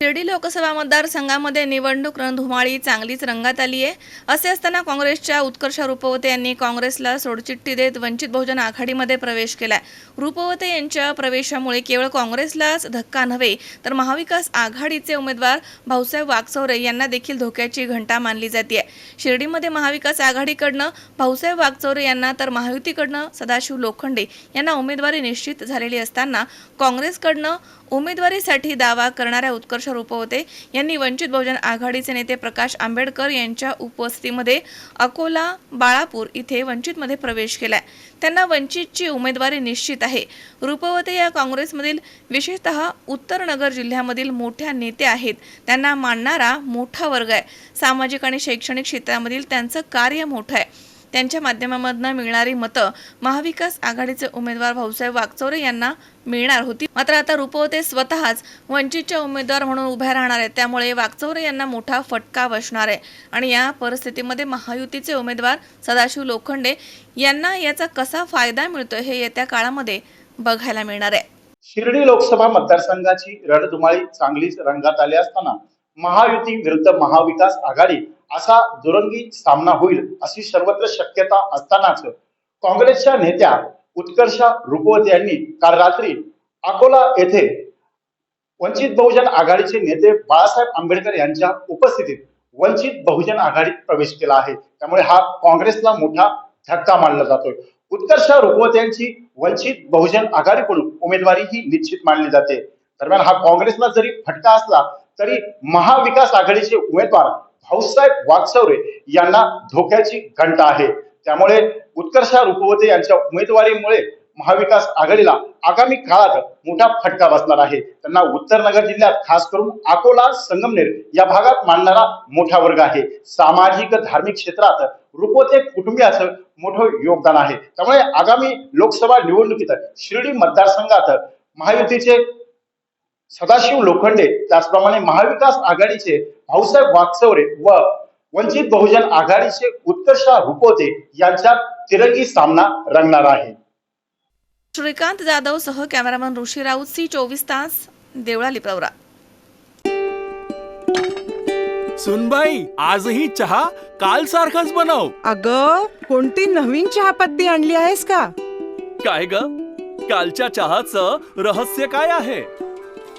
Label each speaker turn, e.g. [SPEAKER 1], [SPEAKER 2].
[SPEAKER 1] शिर्डी लोकसभा मतदारसंघामध्ये निवडणूक रणधुमाळी चांगलीच रंगात आली आहे. असे असताना काँग्रेसच्या उत्कर्ष रुपवते यांनी काँग्रेसला सोडचिठ्ठी देत वंचित बहुजन आघाडीमध्ये प्रवेश केलाय. रुपवते यांच्या प्रवेशामुळे केवळ काँग्रेसलाच धक्का नव्हे तर महाविकास आघाडीचे उमेदवार भाऊसाहेब वागचौरे यांना देखील धोक्याची घंटा मानली जाते शिर्डीमध्ये महाविकास आघाडीकडनं भाऊसाहेब वागचौरे यांना तर महायुतीकडनं सदाशिव लोखंडे यांना उमेदवारी निश्चित झालेली असताना काँग्रेसकडनं उमेदवारीसाठी दावा करणाऱ्या उत्कर्ष रुपवते यांनी वंचित बहुजन आघाडीचे नेते प्रकाश आंबेडकर यांच्या उपस्थितीमध्ये अकोला बाळापूर इथे वंचितमध्ये प्रवेश केलाय. त्यांना वंचितची उमेदवारी निश्चित आहे. रूपवते या काँग्रेसमधील विशेषतः उत्तर नगर जिल्ह्यामधील मोठ्या नेते आहेत. त्यांना मानणारा मोठा वर्ग आहे. सामाजिक आणि शैक्षणिक क्षेत्रामधील त्यांचं कार्य मोठं आहे. त्यांच्या माध्यमामधनं मिळणारी मतं महाविकास आघाडीचे उमेदवार भाऊसाहेब वागचौरे यांना मिळणार होती. मात्र आता रुपवते स्वतःच वंचितच्या उमेदवार म्हणून उभ्या राहणार आहेत. त्यामुळे वागचौरे यांना मोठा फटका बसणार आहे. आणि या परिस्थितीमध्ये महायुतीचे उमेदवार सदाशिव लोखंडे यांना याचा कसा फायदा मिळतोय हे येत्या काळामध्ये बघायला मिळणार आहे.
[SPEAKER 2] शिर्डी लोकसभा मतदारसंघाची रणधुमाळी चांगलीच रंगात आली असताना महायुती विरुद्ध महाविकास आघाडी असा दुरंगी सामना होईल अशी सर्वत्र शक्यता असतानाच काँग्रेसच्या नेत्या उत्कर्षा रुपवत यांनी काल रात्री अकोला येथे वंचित बहुजन आघाडीचे नेते बाळासाहेब आंबेडकर यांच्या उपस्थितीत वंचित बहुजन आघाडीत प्रवेश केला आहे. त्यामुळे हा काँग्रेसला मोठा धक्का मानला जातोय. उत्कर्ष रुपवत यांची वंचित बहुजन आघाडीकडून उमेदवारी ही निश्चित मानली जाते. दरम्यान हा काँग्रेसला जरी फटका असला तरी महाविकास आघाडीचे उमेदवार भाऊसाहेब वागचौरे यांना धोक्याची घंटा आहे. त्यामुळे उत्कर्षा रुपवते यांच्या उमेदवारीमुळे महाविकास आघाडीला आगामी काळात मोठा फटका बसणार आहे. त्यांना उत्तर नगर जिल्ह्यात खास करून अकोला संगमनेर या भागात मानणारा मोठा वर्ग आहे. सामाजिक धार्मिक क्षेत्रात रुपवते कुटुंबियाचं मोठं योगदान आहे. त्यामुळे आगामी लोकसभा निवडणुकीत शिर्डी मतदारसंघात महायुतीचे सदाशिव लोखंडे त्याचप्रमाणे महाविकास आघाडीचे भाऊसाहेब वागचौरे व वंचित बहुजन आघाडीचे उत्कर्षा रुपवते यांच्यात तिरंगी सामना रंगणार आहे.
[SPEAKER 1] श्रीकांत जाधव सह कॅमेरामन ऋषी राऊत सी चोवीस तास देवळाली प्रवरा.
[SPEAKER 3] सुनबाई आजही चहा काल सारखाच बनव.
[SPEAKER 4] अग कोणती नवीन चहापत्ती आणली आहेस का?
[SPEAKER 3] काय ग? कालच्या चहाचं रहस्य काय आहे?